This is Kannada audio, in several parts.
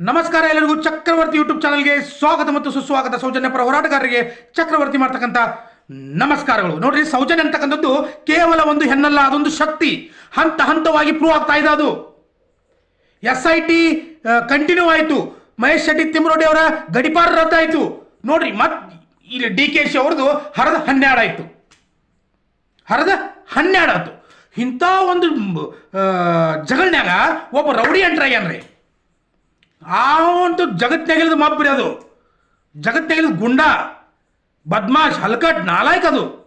ನಮಸ್ಕಾರ ಎಲ್ಲರಿಗೂ ಚಕ್ರವರ್ತಿ ಯೂಟ್ಯೂಬ್ ಚಾನಲ್ಗೆ ಸ್ವಾಗತ ಮತ್ತು ಸುಸ್ವಾಗತ ಸೌಜನ್ಯ ಪರ ಹೋರಾಟಗಾರರಿಗೆ ಚಕ್ರವರ್ತಿ ಮಾಡ್ತಕ್ಕಂಥ ನಮಸ್ಕಾರಗಳು. ನೋಡ್ರಿ, ಸೌಜನ್ಯ ಅಂತಕ್ಕಂಥದ್ದು ಕೇವಲ ಒಂದು ಹೆಣ್ಣಲ್ಲ, ಅದೊಂದು ಶಕ್ತಿ. ಹಂತ ಹಂತವಾಗಿ ಪ್ರೂವ್ ಆಗ್ತಾ ಇದೆ ಅದು. ಎಸ್ ಐ ಟಿ ಕಂಟಿನ್ಯೂ ಆಯಿತು. ಮಹೇಶ್ ಶೆಟ್ಟಿ ತಿಮ್ಮರೋಡಿ ಅವರ ಗಡಿಪಾರ ರದ್ದಾಯಿತು. ನೋಡ್ರಿ, ಮತ್ ಇಲ್ಲಿ ಡಿ ಕೆ ಶಿ ಅವ್ರದ್ದು ಹರದ ಹನ್ನೆರಡು ಆಯಿತು. ಹರದ ಹನ್ನೆರಡು ಆಯ್ತು. ಇಂಥ ಒಂದು ಜಗಳನ್ಯಾಗ ಒಬ್ಬ ರೌಡಿ ಎಂಟ್ರ್ ಆಗ್ಯಾನ್ರಿ ಆ ಮಬ್ಬರಿ ಅದು. ಜಗತ್ನಾಗಿಲ್ದ ಗುಂಡ, ಬದ್ಮಾಶ್, ಹಲ್ಕಟ್, ನಾಲಾಯ್ಕ ಅದು.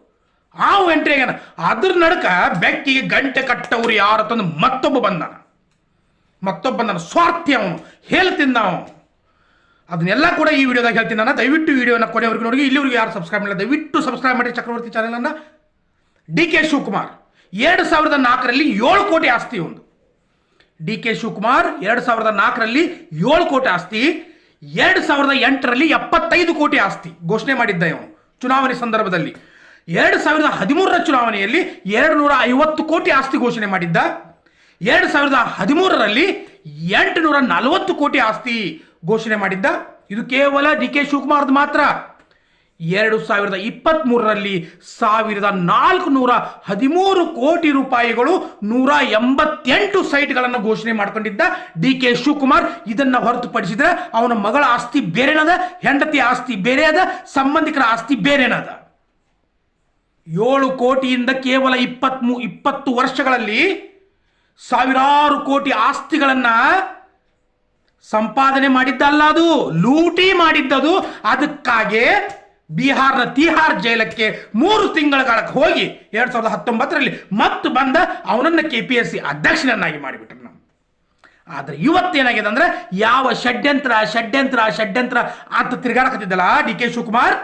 ಆ ಎಂಟ್ರಿ ಆಗ್ಯಾನ. ಅದ್ರ ನಡಕ ಬೆಕ್ಕಿಗೆ ಗಂಟೆ ಕಟ್ಟವ್ರು ಯಾರ ತಂದು ಮತ್ತೊಬ್ಬ ಬಂದಾನ. ಮತ್ತೊಬ್ಬ ಬಂದಾನ. ಸ್ವಾರ್ಥಿ ಅವನು. ಹೇಳ್ತಿದ್ದ ಅವನು. ಅದನ್ನೆಲ್ಲ ಕೂಡ ಈ ವಿಡಿಯೋದಾಗ ಹೇಳ್ತೀನಿ ನಾನು. ದಯವಿಟ್ಟು ವಿಡಿಯೋನ ಕೊನೆವರೆಗೂ ನೋಡಿ. ಇಲ್ಲಿವರೆಗೂ ಯಾರು ಸಬ್ಸ್ಕ್ರೈಬ್ ಮಾಡಿಲ್ಲ, ದಯವಿಟ್ಟು ಸಬ್ಸ್ಕ್ರೈಬ್ ಮಾಡಿ ಚಕ್ರವರ್ತಿ ಚಾನಲನ್ನು ಡಿ ಕೆ ಶಿವಕುಮಾರ್. ಎರಡು ಸಾವಿರದ ನಾಲ್ಕರಲ್ಲಿ ಏಳು ಕೋಟಿ ಆಸ್ತಿ ಒಂದು. ಡಿ ಕೆ ಶಿವಕುಮಾರ್ ಎರಡು ಸಾವಿರದ ನಾಲ್ಕರಲ್ಲಿ ಏಳು ಕೋಟಿ ಆಸ್ತಿ, ಎರಡು ಸಾವಿರದ ಎಂಟರಲ್ಲಿ ಎಪ್ಪತ್ತೈದು ಕೋಟಿ ಆಸ್ತಿ ಘೋಷಣೆ ಮಾಡಿದ್ದ ಇವನು ಚುನಾವಣೆ ಸಂದರ್ಭದಲ್ಲಿ. ಎರಡು ಸಾವಿರದ ಹದಿಮೂರರ ಚುನಾವಣೆಯಲ್ಲಿ ಎರಡು ನೂರ ಐವತ್ತು ಕೋಟಿ ಆಸ್ತಿ ಘೋಷಣೆ ಮಾಡಿದ್ದ. ಎರಡು ಸಾವಿರದ ಹದಿಮೂರರಲ್ಲಿ ಎಂಟುನೂರ ನಲವತ್ತು ಕೋಟಿ ಆಸ್ತಿ ಘೋಷಣೆ ಮಾಡಿದ್ದ. ಇದು ಕೇವಲ ಡಿ ಕೆ ಶಿವಕುಮಾರ್ದು ಮಾತ್ರ. ಎರಡು ಸಾವಿರದ ಇಪ್ಪತ್ತ್ಮೂರರಲ್ಲಿ ಸಾವಿರದ ನಾಲ್ಕು ನೂರ ಹದಿಮೂರು ಕೋಟಿ ರೂಪಾಯಿಗಳು ನೂರ ಎಂಬತ್ತೆಂಟು ಸೈಟ್ಗಳನ್ನು ಘೋಷಣೆ ಮಾಡ್ಕೊಂಡಿದ್ದ ಡಿ ಕೆ ಶಿವಕುಮಾರ್. ಇದನ್ನು ಹೊರತುಪಡಿಸಿದ್ರೆ ಅವನ ಮಗಳ ಆಸ್ತಿ ಬೇರೆನದ, ಹೆಂಡತಿ ಆಸ್ತಿ ಬೇರೆ ಅದ ಸಂಬಂಧಿಕರ ಆಸ್ತಿ ಬೇರೆನದ? ಏಳು ಕೋಟಿಯಿಂದ ಕೇವಲ ಇಪ್ಪತ್ಮೂ, ಇಪ್ಪತ್ತು ವರ್ಷಗಳಲ್ಲಿ ಸಾವಿರಾರು ಕೋಟಿ ಆಸ್ತಿಗಳನ್ನು ಸಂಪಾದನೆ ಮಾಡಿದ್ದಲ್ಲ ಅದು, ಲೂಟಿ ಮಾಡಿದ್ದದು. ಅದಕ್ಕಾಗಿ ಬಿಹಾರ್ನ ತಿಹಾರ್ ಜೈಲಕ್ಕೆ ಮೂರು ತಿಂಗಳ ಕಾಲಕ್ಕೆ ಹೋಗಿ ಎರಡು ಸಾವಿರದ ಹತ್ತೊಂಬತ್ತರಲ್ಲಿ ಮತ್ತೆ ಬಂದ ಅವನನ್ನ ಕೆ ಪಿ ಎಸ್ ಸಿ ಅಧ್ಯಕ್ಷನನ್ನಾಗಿ ಮಾಡಿಬಿಟ್ರು ನಾವು ಆದ್ರೆ ಇವತ್ತೇನಾಗಿದೆ ಅಂದ್ರೆ ಯಾವ ಷಡ್ಯಂತ್ರ ಷಡ್ಯಂತ್ರ ಷಡ್ಯಂತ್ರ ಅಂತ ತಿರುಗಾಡಕತ್ತಿದ್ದಲ್ಲ ಡಿ ಕೆ ಶಿವಕುಮಾರ್?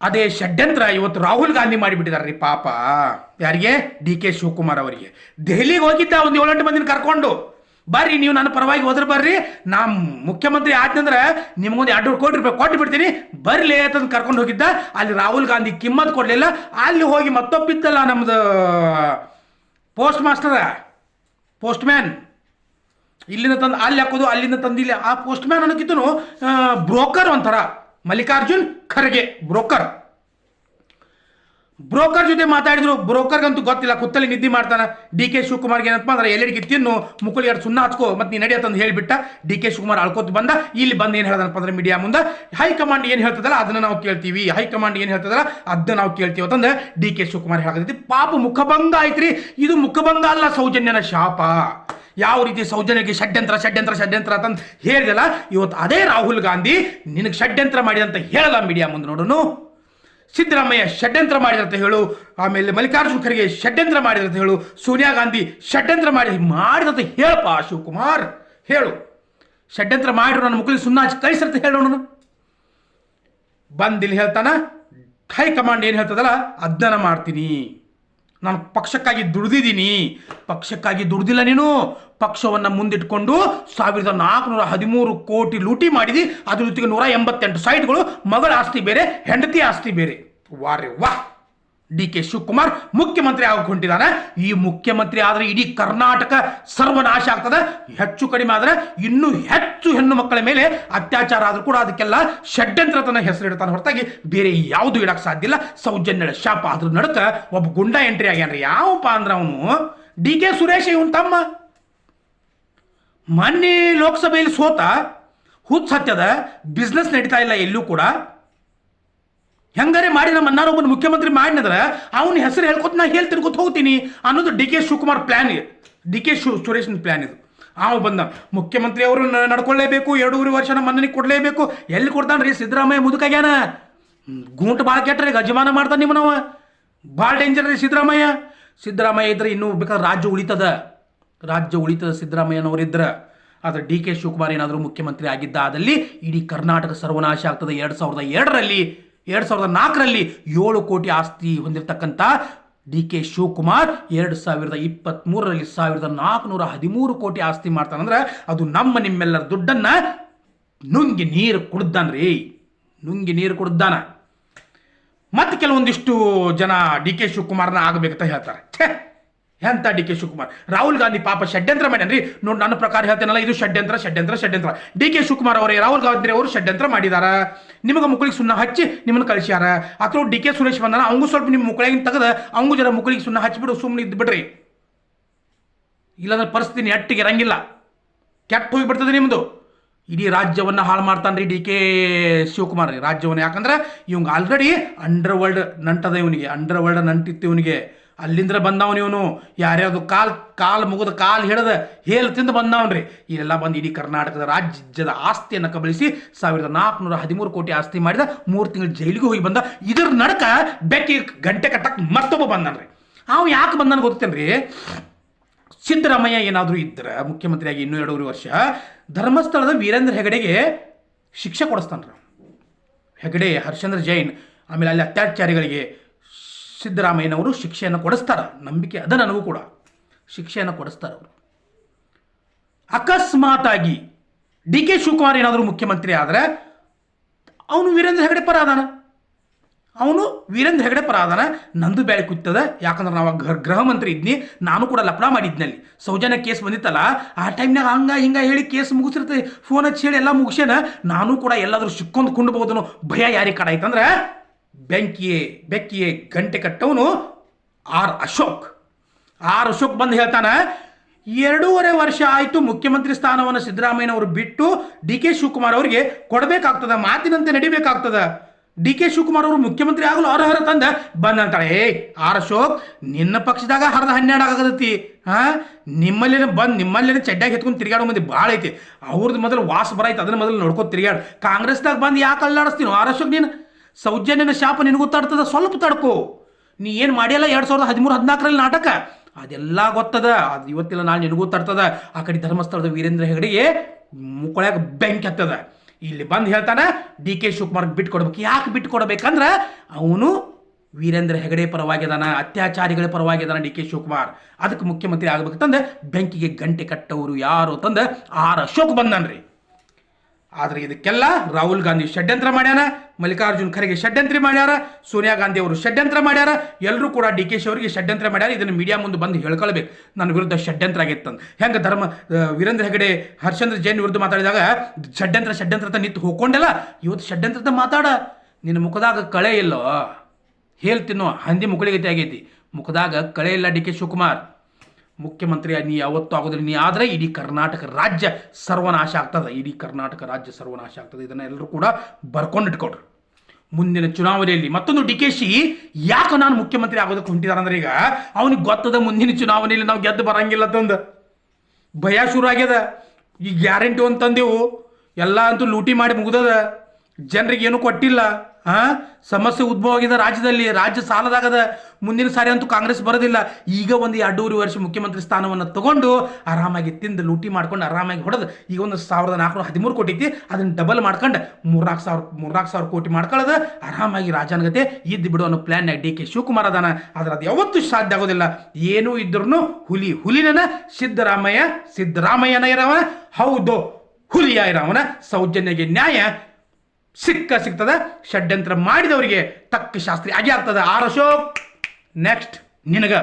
ಅದೇ ಷಡ್ಯಂತ್ರ ಇವತ್ತು ರಾಹುಲ್ ಗಾಂಧಿ ಮಾಡಿಬಿಟ್ಟಿದ್ದಾರೆ ರೀ ಪಾಪ. ಯಾರಿಗೆ? ಡಿ ಕೆ ಶಿವಕುಮಾರ್ ಅವರಿಗೆ. ದೆಹಲಿಗೆ ಹೋಗಿದ್ದ ಒಂದು ಏಳೆಂಟು ಮಂದಿನ ಕರ್ಕೊಂಡು. ಬರ್ರಿ, ನೀವು ನನ್ನ ಪರವಾಗಿ ಹೋದ್ರೆ ಬರ್ರಿ. ನಾ ಮುಖ್ಯಮಂತ್ರಿ ಆದ್ನಂದ್ರೆ ನಿಮ್ಗೊಂದು ಎರಡು ಕೋಟಿ ರೂಪಾಯಿ ಕೊಟ್ಟು ಬಿಡ್ತೀನಿ. ಬರ್ಲಿ ಅಂತಂದು ಕರ್ಕೊಂಡು ಹೋಗಿದ್ದ. ಅಲ್ಲಿ ರಾಹುಲ್ ಗಾಂಧಿ ಕಿಮ್ಮತ್ ಕೊಡಲಿಲ್ಲ. ಅಲ್ಲಿ ಹೋಗಿ ಮತ್ತೊಬ್ಬಿತ್ತಲ್ಲ ನಮ್ದು ಪೋಸ್ಟ್ ಮಾಸ್ಟರ್ ಪೋಸ್ಟ್ ಮ್ಯಾನ್ ಇಲ್ಲಿಂದ ತಂದು, ಅಲ್ಲಿ ಹಾಕೋದು, ಅಲ್ಲಿಂದ ತಂದು, ಇಲ್ಲಿ ಆ ಪೋಸ್ಟ್ ಮ್ಯಾನ್ ಬ್ರೋಕರ್ ಒಂಥರ. ಮಲ್ಲಿಕಾರ್ಜುನ್ ಖರ್ಗೆ ಬ್ರೋಕರ್ ಬ್ರೋಕರ್ ಜೊತೆ ಮಾತಾಡಿದ್ರು, ಬ್ರೋಕರ್ಗಂತೂ ಗೊತ್ತಿಲ್ಲ ಕುತ್ತಲ್ಲಿ ನಿದ್ದೆ ಮಾಡ್ತಾನ. ಡಿ ಕೆ ಶಿವಕುಮಾರ್ಗೆ ಏನಪ್ಪ ಅಂದ್ರೆ ಎಲ್ಲರಿಗೆ ತಿನ್ನು, ಮುಕುಲಿ ಎರಡು ಸುಣ್ಣ ಹಚ್ಕೋ, ಮತ್ತೆ ನೀ ಅಂತಂದು ಹೇಳಿಬಿಟ್ಟ. ಡಿ ಕೆ ಶಿವಕುಮಾರ್ ಅಳ್ಕೋತ ಬಂದ. ಇಲ್ಲಿ ಬಂದು ಏನು ಹೇಳ್ದನಪ್ಪ ಅಂದ್ರೆ ಮೀಡಿಯಾ ಮುಂದೆ. ಹೈಕಮಾಂಡ್ ಏನು ಹೇಳ್ತದಲ್ಲ, ಅದನ್ನ ನಾವು ಕೇಳ್ತೀವಿ. ಹೈಕಮಾಂಡ್ ಏನು ಹೇಳ್ತದಲ್ಲ ಅದನ್ನ ನಾವು ಕೇಳ್ತೀವಿ. ಅಂತಂದ್ರೆ, ಡಿ ಕೆ ಶಿವಕುಮಾರ್ ಹೇಳಕತ್ತೈತಿ, ಪಾಪ ಮುಖಭಂಗ ಆಯ್ತ್ರಿ ಇದು ಮುಖಭಂಗ ಅಲ್ಲ, ಸೌಜನ್ಯನ ಶಾಪ. ಯಾವ ರೀತಿ ಸೌಜನ್ಯಕ್ಕೆ ಷಡ್ಯಂತ್ರ ಷಡ್ಯಂತ್ರ ಷಡ್ಯಂತ್ರ ಅಂತ ಹೇಳಿದಲ್ಲ ಇವತ್ತು ಅದೇ ರಾಹುಲ್ ಗಾಂಧಿ ನಿನಗೆ ಷಡ್ಯಂತ್ರ ಮಾಡಿದಂತ ಹೇಳಲ್ಲ ಮೀಡಿಯಾ ಮುಂದೆ ನೋಡೋನು. ಸಿದ್ದರಾಮಯ್ಯ ಷಡ್ಯಂತ್ರ ಮಾಡಿದಂತ ಹೇಳು, ಆಮೇಲೆ ಮಲ್ಲಿಕಾರ್ಜುನ ಖರ್ಗೆ ಷಡ್ಯಂತ್ರ ಮಾಡಿದಂತ ಹೇಳು, ಸೋನಿಯಾ ಗಾಂಧಿ ಷಡ್ಯಂತ್ರ ಮಾಡಿ ಮಾಡಿದಂತ ಹೇಳಪ್ಪ ಶಿವಕುಮಾರ್, ಹೇಳು. ಷಡ್ಯಂತ್ರ ಮಾಡಿರು ನನ್ನ ಮುಖಲಿ ಹಚ್ಚಿ ಕಳಿಸಿರ್ತ ಹೇಳೋಣ ಬಂದಿಲ್ಲಿ ಹೇಳ್ತಾನ, ಹೈಕಮಾಂಡ್ ಏನು ಹೇಳ್ತದಲ್ಲ ಅದನ್ನ ಮಾಡ್ತೀನಿ. ನಾನು ಪಕ್ಷಕ್ಕಾಗಿ ದುಡ್ದಿದ್ದೀನಿ. ಪಕ್ಷಕ್ಕಾಗಿ ದುಡ್ದಿಲ್ಲ ನೀನು. ಪಕ್ಷವನ್ನು ಮುಂದಿಟ್ಕೊಂಡು ಸಾವಿರದ ನಾಲ್ಕುನೂರ ಹದಿಮೂರು ಕೋಟಿ ಲೂಟಿ ಮಾಡಿದಿ. ಅದ್ರ ಜೊತೆಗೆ ನೂರ ಎಂಬತ್ತೆಂಟು ಸೈಟ್ಗಳು, ಮಗಳ ಆಸ್ತಿ ಬೇರೆ, ಹೆಂಡತಿ ಆಸ್ತಿ ಬೇರೆ. ವಾರೆ ವಾ ಡಿ ಕೆ ಶಿವಕುಮಾರ್ ಮುಖ್ಯಮಂತ್ರಿ ಆಗಕ್ಕೆ ಹೊಂಟಿದ್ದಾನೆ ಈ ಮುಖ್ಯಮಂತ್ರಿ ಆದರೆ ಇಡೀ ಕರ್ನಾಟಕ ಸರ್ವನಾಶ ಆಗ್ತದೆ. ಹೆಚ್ಚು ಕಡಿಮೆ ಆದರೆ ಇನ್ನೂ ಹೆಚ್ಚು ಹೆಣ್ಣು ಮಕ್ಕಳ ಮೇಲೆ ಅತ್ಯಾಚಾರ ಆದ್ರೂ ಕೂಡ ಅದಕ್ಕೆಲ್ಲ ಷಡ್ಯಂತ್ರ ತನ್ನ ಹೆಸರಿಡ್ತಾನೆ. ಹೊರತಾಗಿ ಬೇರೆ ಯಾವುದು ಇಡಕ್ಕೆ ಸಾಧ್ಯ ಇಲ್ಲ. ಸೌಜನ್ಯಳ ಶಾಪ ಆದ್ರೂ ನಡುಕ ಒಬ್ಬ ಗುಂಡ ಎಂಟ್ರಿ ಆಗ್ಯಾನ್ರಿ ಯಾವಪ್ಪ ಅಂದ್ರೆ ಅವನು? ಡಿ ಕೆ ಸುರೇಶ್ ಇವನ್ ತಮ್ಮ. ಮೊನ್ನೆ ಲೋಕಸಭೆಯಲ್ಲಿ ಸೋತ ಹುಚ್ಚ ಸತ್ಯದ ಬಿಸ್ನೆಸ್ ನಡೀತಾ ಇಲ್ಲ ಎಲ್ಲೂ ಕೂಡ. ಹೆಂಗಾರೆ ಮಾಡಿ ನಮ್ಮ ಅನ್ನಾರ ಒಬ್ಬನ ಮುಖ್ಯಮಂತ್ರಿ ಮಾಡಿದ್ರೆ ಅವನ ಹೆಸರು ಹೇಳ್ಕೊತ ನಾ ಹೇಳ್ತೀನಿ ತಿರ್ಕೊತ ಹೋಗ್ತೀನಿ ಅನ್ನೋದು ಡಿ ಕೆ ಶಿವಕುಮಾರ್ ಇದೆ. ಡಿ ಕೆ ಶಿವ ಸುರೇಶನ್ ಪ್ಲಾನ್ ಇದು. ಅವ ಬಂದ ಮುಖ್ಯಮಂತ್ರಿ ಅವರು ನಡ್ಕೊಳ್ಳೇಬೇಕು ಎರಡೂವರೆ ವರ್ಷ ನಮ್ಮ ಮನ್ನನಿಗೆ ಕೊಡಲೇಬೇಕು. ಎಲ್ಲಿ ಕೊಡ್ತಾನ್ರಿ ಸಿದ್ದರಾಮಯ್ಯ ಮುದುಕಾಗ್ಯಾನ? ಗೂಂಟ್ ಭಾಳ ಕೆಟ್ಟರೆ, ಗಜಮಾನ ಮಾಡ್ತಾನೆ ನಿಮ್ಮನವ ಭಾಳ ಡೇಂಜರ್ ರೀ ಸಿದ್ದರಾಮಯ್ಯ. ಸಿದ್ದರಾಮಯ್ಯ ಇದ್ರೆ ಇನ್ನೂ ಬೇಕಾದ್ರೆ ರಾಜ್ಯ ಉಳಿತದ. ರಾಜ್ಯ ಉಳಿತದ ಸಿದ್ದರಾಮಯ್ಯನವರಿದ್ರೆ. ಆದರೆ ಡಿ ಕೆ ಶಿವಕುಮಾರ್ ಏನಾದರೂ ಮುಖ್ಯಮಂತ್ರಿ ಆಗಿದ್ದ ಆದಲ್ಲಿ ಇಡೀ ಕರ್ನಾಟಕ ಸರ್ವನಾಶ ಆಗ್ತದೆ. ಎರಡು ಸಾವಿರದ ಎರಡರಲ್ಲಿ ಎರಡು ಸಾವಿರದ ನಾಲ್ಕರಲ್ಲಿ ಏಳು ಕೋಟಿ ಆಸ್ತಿ ಹೊಂದಿರತಕ್ಕಂಥ ಡಿ ಕೆ ಶಿವಕುಮಾರ್ ಎರಡು ಸಾವಿರದ ಇಪ್ಪತ್ತ್ಮೂರರಲ್ಲಿ ಸಾವಿರದ ನಾಲ್ಕುನೂರ ಹದಿಮೂರು ಕೋಟಿ ಆಸ್ತಿ ಮಾಡ್ತಾನಂದ್ರೆ ಅದು ನಮ್ಮ ನಿಮ್ಮೆಲ್ಲರ ದುಡ್ಡನ್ನು ನುಂಗಿ ನೀರು ಕುಡ್ದಾನ್ರಿ ನುಂಗಿ ನೀರು ಕುಡ್ದಾನ. ಮತ್ತೆ ಕೆಲವೊಂದಿಷ್ಟು ಜನ ಡಿ ಕೆ ಶಿವಕುಮಾರ್ನ ಆಗಬೇಕಂತ ಹೇಳ್ತಾರೆ. ಎಂತ ಡಿ ಕೆ ಶಿವಕುಮಾರ್? ರಾಹುಲ್ ಗಾಂಧಿ ಪಾಪ ಷಡ್ಯಂತ್ರ ಮಾಡ್ಯಾನ್ರಿ. ನೋಡಿ ನನ್ನ ಪ್ರಕಾರ ಹೇಳ್ತೇನಲ್ಲ, ಇದು ಷಡ್ಯಂತ್ರ ಷಡ್ಯಂತ್ರ ಷಡ್ಯಂತ್ರ. ಡಿ ಕೆ ಶಿವಕುಮಾರ್ ಅವರೇ, ರಾಹುಲ್ ಗಾಂಧಿ ಅವರು ಷಡ್ಯಂತ್ರ ಮಾಡಿದಾರ. ನಿಮಗೆ ಮುಕ್ಕಳಿಗೆ ಸುಣ್ಣ ಹಚ್ಚಿ ನಿಮ್ಮನ್ನ ಕಳಿಸ್ಯಾರ. ಅಥವಾ ಡಿ ಕೆ ಸುರೇಶ್ ಬಂದನ, ಅವಂಗೂ ಸ್ವಲ್ಪ ನಿಮ್ಮ ಮುಕ್ಕಳಿಗೆ ತೆಗೆದ ಅವಂಗೂ ಜರ ಮುಕ್ಕಳಿಗೆ ಸುಣ್ಣ ಹಚ್ಚಿಬಿಡು ಸುಮ್ಮನೆ ಇದ್ದು ಬಿಡ್ರಿ. ಇಲ್ಲಾಂದ್ರೆ ಪರಿಸ್ಥಿತಿ ನೆಟ್ಟಿಗೆ ಇರಂಗಿಲ್ಲ. ಕೆಟ್ಟ ಹೋಗಿಬಿಡ್ತದೆ ನಿಮ್ಮದು ಇಡೀ ರಾಜ್ಯವನ್ನು ಹಾಳು ಮಾಡ್ತಾನ್ರಿ ಡಿ ಕೆ ಶಿವಕುಮಾರ್ ರಾಜ್ಯವನ್ನು ಯಾಕಂದ್ರೆ ಇವಂಗೆ ಆಲ್ರೆಡಿ ಅಂಡರ್ ವರ್ಲ್ಡ್ ನಂಟದ ಇವನಿಗೆ ಅಂಡರ್ ವರ್ಲ್ಡ್ ನಂಟಿತ್ತು ಇವನಿಗೆ. ಅಲ್ಲಿಂದ ಬಂದವನು ಇವನು. ಯಾರ್ಯಾವ್ದು ಕಾಲ್ ಕಾಲ್ ಮುಗಿದ ಕಾಲ್ ಹಿಡಿದ ಹೇಲ್ ತಿಂದು ಬಂದವನ್ರಿ. ಇಲ್ಲೆಲ್ಲ ಬಂದು ಇಡೀ ಕರ್ನಾಟಕದ ರಾಜ್ಯದ ಆಸ್ತಿಯನ್ನು ಕಬಳಿಸಿ ಸಾವಿರದ ನಾಲ್ಕುನೂರ ಹದಿಮೂರು ಕೋಟಿ ಆಸ್ತಿ ಮಾಡಿದ ಮೂರು ತಿಂಗಳು ಜೈಲಿಗೆ ಹೋಗಿ ಬಂದ ಇದ್ರ ನಡಕ ಬೆಕ್ಕಿ ಗಂಟೆ ಕಟ್ಟಕ್ಕೆ ಮತ್ತೊಬ್ಬ ಬಂದನ್ರಿ. ಅವ ಯಾಕೆ ಬಂದನ ಗೊತ್ತೇನ್ರಿ? ಸಿದ್ದರಾಮಯ್ಯ ಏನಾದರೂ ಇದ್ರೆ, ಮುಖ್ಯಮಂತ್ರಿಯಾಗಿ ಇನ್ನೂ ಎರಡೂವರೆ ವರ್ಷ, ಧರ್ಮಸ್ಥಳದ ವೀರೇಂದ್ರ ಹೆಗಡೆಗೆ ಶಿಕ್ಷೆ ಕೊಡಿಸ್ತಾನ್ರಿ. ಹೆಗಡೆ, ಹರ್ಷೇಂದ್ರ ಜೈನ್, ಆಮೇಲೆ ಅಲ್ಲಿ ಅತ್ಯಾಚಾರಿಗಳಿಗೆ ಸಿದ್ದರಾಮಯ್ಯನವರು ಶಿಕ್ಷೆಯನ್ನು ಕೊಡಿಸ್ತಾರೆ. ನಂಬಿಕೆ ಅದ ನನಗೂ ಕೂಡ. ಶಿಕ್ಷೆಯನ್ನು ಕೊಡಿಸ್ತಾರೆ ಅವರು. ಅಕಸ್ಮಾತಾಗಿ ಡಿ ಕೆ ಶಿವಕುಮಾರ್ ಏನಾದರೂ ಮುಖ್ಯಮಂತ್ರಿ ಆದರೆ ಅವನು ವೀರೇಂದ್ರ ಹೆಗಡೆ ಪರ ಅದಾನ. ಅವನು ವೀರೇಂದ್ರ ಹೆಗಡೆ ಪರ ಅದಾನ. ನಂದು ಬೇಳೆ ಕುತ್ತದ ಯಾಕಂದ್ರೆ ನಾವು ಗೃಹ ಮಂತ್ರಿ ಇದ್ನಿ. ನಾನು ಕೂಡ ಲಪಡ ಮಾಡಿದ್ನಲ್ಲಿ. ಸೌಜನ್ಯ ಕೇಸ್ ಬಂದಿತ್ತಲ್ಲ, ಆ ಟೈಮ್ನಾಗ ಹಂಗ ಹಿಂಗ ಹೇಳಿ ಕೇಸ್ ಮುಗಿಸಿರ್ತದೆ. ಫೋನ್ ಹಚ್ಚಿ ಹೇಳಿ ಎಲ್ಲ ಮುಗಿಸ್ಯಾನ. ನಾನು ಕೂಡ ಎಲ್ಲಾದರೂ ಸಿಕ್ಕೊಂದು ಕುಂಡ್ಬೋದನು ಭಯ ಯಾರಿಗೆ ಕಡ ಆಯ್ತಂದ್ರೆ ಬೆಂಕಿಯೇ ಬೆಕ್ಕಿಯೇ ಗಂಟೆ ಕಟ್ಟವನು ಆರ್ ಅಶೋಕ್. ಆರ್ ಅಶೋಕ್ ಬಂದು ಹೇಳ್ತಾನೆ, ಎರಡೂವರೆ ವರ್ಷ ಆಯಿತು ಮುಖ್ಯಮಂತ್ರಿ ಸ್ಥಾನವನ್ನು ಸಿದ್ದರಾಮಯ್ಯನವರು ಬಿಟ್ಟು ಡಿ ಕೆ ಶಿವಕುಮಾರ್ ಅವರಿಗೆ ಕೊಡಬೇಕಾಗ್ತದ, ಮಾತಿನಂತೆ ನಡಿಬೇಕಾಗ್ತದ. ಡಿ ಕೆ ಶಿವಕುಮಾರ್ ಅವರು ಮುಖ್ಯಮಂತ್ರಿ ಆಗಲು ಅರ್ಹರ ತಂದ. ಬಂದಂತಾಳೆ ಏ ಆರ್ ಅಶೋಕ್, ನಿನ್ನ ಪಕ್ಷದಾಗ ಹರಿದ ಹನ್ನೆರಡು ಆಗದತಿ ಹಾಂ ನಿಮ್ಮಲ್ಲೇನೆ ಬಂದು, ನಿಮ್ಮಲ್ಲೇನೆ ಚಡ್ಡಾಗಿ ಹೆತ್ಕೊಂಡು ತಿರುಗಾಡೋ ಮಂದಿ ಭಾಳ ಐತಿ. ಅವ್ರದ್ದು ಮೊದಲು ವಾಸ ಬರಾಯ್ತು, ಅದನ್ನ ಮೊದಲು ನೋಡ್ಕೊ ತಿರುಗಾಡು ಕಾಂಗ್ರೆಸ್ದಾಗ ಬಂದು ಯಾಕೆ ಅಲ್ಲಾಡಿಸ್ತೀನೋ, ಆರ್ ಅಶೋಕ್ ನೀನು? ಸೌಜನ್ಯನ ಶಾಪ ನಿನಗೂ ತಡ್ತದ ಸ್ವಲ್ಪ ತಡ್ಕೊ. ನೀ ಏನು ಮಾಡಿಯಲ್ಲ ಎರಡು ಸಾವಿರದ ಹದಿಮೂರು ಹದಿನಾಲ್ಕರಲ್ಲಿ ನಾಟಕ? ಅದೆಲ್ಲ ಗೊತ್ತದ. ಅದು ಇವತ್ತಿಲ್ಲ ನಾಳೆ ನಿನಗೂ ತರ್ತದ ಆ ಕಡೆ ಧರ್ಮಸ್ಥಳದ ವೀರೇಂದ್ರ ಹೆಗಡೆಗೆ ಮುಕ್ಕಳ್ಯಾಗ ಬೆಂಕಿ ಹತ್ತದ. ಇಲ್ಲಿ ಬಂದು ಹೇಳ್ತಾನೆ, ಡಿ ಕೆ ಶಿವಕುಮಾರ್ ಬಿಟ್ಟು ಕೊಡ್ಬೇಕು. ಯಾಕೆ ಬಿಟ್ಟು ಕೊಡ್ಬೇಕಂದ್ರೆ ಅವನು ವೀರೇಂದ್ರ ಹೆಗಡೆ ಪರವಾಗಿದಾನ ಅತ್ಯಾಚಾರಿಗಳ ಪರವಾಗಿದಾನ ಡಿ ಕೆ ಶಿವಕುಮಾರ್. ಅದಕ್ಕೆ ಮುಖ್ಯಮಂತ್ರಿ ಆಗ್ಬೇಕಂತಂದ್ರೆ ಬೆಂಕಿಗೆ ಗಂಟೆ ಕಟ್ಟವರು ಯಾರು ತಂದ, ಆರ್ ಅಶೋಕ್ ಬಂದನ್ರಿ. ಆದ್ರೆ ಇದಕ್ಕೆಲ್ಲ ರಾಹುಲ್ ಗಾಂಧಿ ಷಡ್ಯಂತ್ರ ಮಾಡ್ಯಾರ, ಮಲ್ಲಿಕಾರ್ಜುನ್ ಖರ್ಗೆ ಷಡ್ಯಂತ್ರ ಮಾಡ್ಯಾರ, ಸೋನಿಯಾ ಗಾಂಧಿ ಅವರು ಷಡ್ಯಂತ್ರ ಮಾಡ್ಯಾರ ಎಲ್ಲರೂ ಕೂಡ ಡಿ ಕೆ ಶಿ ಅವರಿಗೆ ಷಡ್ಯಂತ್ರ ಮಾಡ್ಯಾರ, ಇದನ್ನು ಮೀಡಿಯಾ ಮುಂದೆ ಬಂದು ಹೇಳ್ಕೊಳ್ಬೇಕು. ನನ್ನ ವಿರುದ್ಧ ಷಡ್ಯಂತ್ರ ಆಗಿತ್ತು ಅಂತ. ಹೆಂಗೆ ಧರ್ಮ ವೀರೇಂದ್ರ ಹೆಗಡೆ ಹರ್ಷೇಂದ್ರ ಜೈನ್ ವಿರುದ್ಧ ಮಾತಾಡಿದಾಗ ಷಡ್ಯಂತ್ರ ಷಡ್ಯಂತ್ರ ನಿಂತು ಹೋಗ್ಕೊಂಡಲ್ಲ, ಇವತ್ತು ಷಡ್ಯಂತ್ರದ ಮಾತಾಡ. ನಿನ್ನ ಮುಖದಾಗ ಕಳೆ ಇಲ್ಲೋ? ಹೇಳ್ತೀನೋ ಹಂದಿ ಮುಕುಳಿಗತಿ ಆಗೈತಿ. ಮುಖದಾಗ ಕಳೆ ಇಲ್ಲ ಡಿ ಕೆ ಶಿವಕುಮಾರ್. ಮುಖ್ಯಮಂತ್ರಿ ನೀ ಯಾವತ್ತೂ ಆಗೋದಿಲ್ಲ. ನೀ ಆದರೆ ಇಡೀ ಕರ್ನಾಟಕ ರಾಜ್ಯ ಸರ್ವನಾಶ ಆಗ್ತದೆ. ಇಡೀ ಕರ್ನಾಟಕ ರಾಜ್ಯ ಸರ್ವನಾಶ ಆಗ್ತದೆ. ಇದನ್ನು ಎಲ್ಲರೂ ಕೂಡ ಬರ್ಕೊಂಡು ಇಟ್ಕೊಡ್ರಿ ಮುಂದಿನ ಚುನಾವಣೆಯಲ್ಲಿ ಮತ್ತೊಂದು ಡಿ ಕೆ ಶಿ ಯಾಕೆ ನಾನು ಮುಖ್ಯಮಂತ್ರಿ ಆಗೋದಕ್ಕೆ ಹೊಂಟಿದಾರಂದ್ರೆ ಈಗ ಅವನಿಗೆ ಗೊತ್ತದ ಮುಂದಿನ ಚುನಾವಣೆಯಲ್ಲಿ ನಾವು ಗೆದ್ದು ಬರಂಗಿಲ್ಲ ತಂದು ಭಯ ಶುರು ಆಗ್ಯದ. ಈ ಗ್ಯಾರಂಟಿ ಅಂತಂದೆವು ತಂದೆವು. ಎಲ್ಲ ಅಂತೂ ಲೂಟಿ ಮಾಡಿ ಮುಗ್ದದ. ಜನರಿಗೆ ಏನು ಕೊಟ್ಟಿಲ್ಲ ಹಾ ಸಮಸ್ಯೆ ಉದ್ಭವ ಆಗಿದೆ ರಾಜ್ಯದಲ್ಲಿ, ರಾಜ್ಯ ಸಾಲದಾಗದ ಮುಂದಿನ ಸಾರಿ ಅಂತೂ ಕಾಂಗ್ರೆಸ್ ಬರೋದಿಲ್ಲ. ಈಗ ಒಂದು ಎರಡೂವರೆ ವರ್ಷ ಮುಖ್ಯಮಂತ್ರಿ ಸ್ಥಾನವನ್ನು ತಗೊಂಡು ಆರಾಮಾಗಿ ತಿಂದು ಲೂಟಿ ಮಾಡ್ಕೊಂಡು ಆರಾಮಾಗಿ ಹೊಡೆದು ಈಗ ಒಂದು ಸಾವಿರದ ನಾಲ್ಕುನೂರ ಹದಿಮೂರು ಕೋಟಿ ಐತಿ, ಅದನ್ನ ಡಬಲ್ ಮಾಡ್ಕೊಂಡು ಮೂರ್ನಾಲ್ಕು ಸಾವಿರ ಮೂರ್ನಾಲ್ಕು ಸಾವಿರ ಕೋಟಿ ಮಾಡ್ಕೊಳ್ಳೋದು ಆರಾಮಾಗಿ ರಾಜನಗತೆ ಇದ್ದು ಬಿಡು ಅನ್ನೋ ಪ್ಲಾನ್ ಡಿ ಕೆ ಶಿವಕುಮಾರ್ ಅದಾನ. ಆದ್ರೆ ಅದು ಯಾವತ್ತೂ ಸಾಧ್ಯ ಆಗೋದಿಲ್ಲ. ಏನೂ ಇದ್ರೂ ಹುಲಿ ಹುಲಿನ ಸಿದ್ದರಾಮಯ್ಯ, ಸಿದ್ದರಾಮಯ್ಯನ ಇರವ ಹೌದು, ಹುಲಿಯ ಇರವನ. ಸೌಜನ್ಯಗೆ ನ್ಯಾಯ ಸಿಕ್ಕ ಸಿಗ್ತದೆ, ಷಡ್ಯಂತ್ರ ಮಾಡಿದವರಿಗೆ ತಕ್ಕ ಶಾಸ್ತ್ರಿ ಆಗಿ ಆಗ್ತದೆ. ಆರ್ ಅಶೋಕ್ ನೆಕ್ಸ್ಟ್ ನಿನಗ.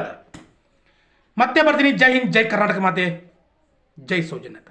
ಮತ್ತೆ ಬರ್ತೀನಿ. ಜೈ ಹಿಂದ್, ಜೈ ಕರ್ನಾಟಕ ಮಾತೆ. ಜೈ ಸೌಜನ್ಯತ.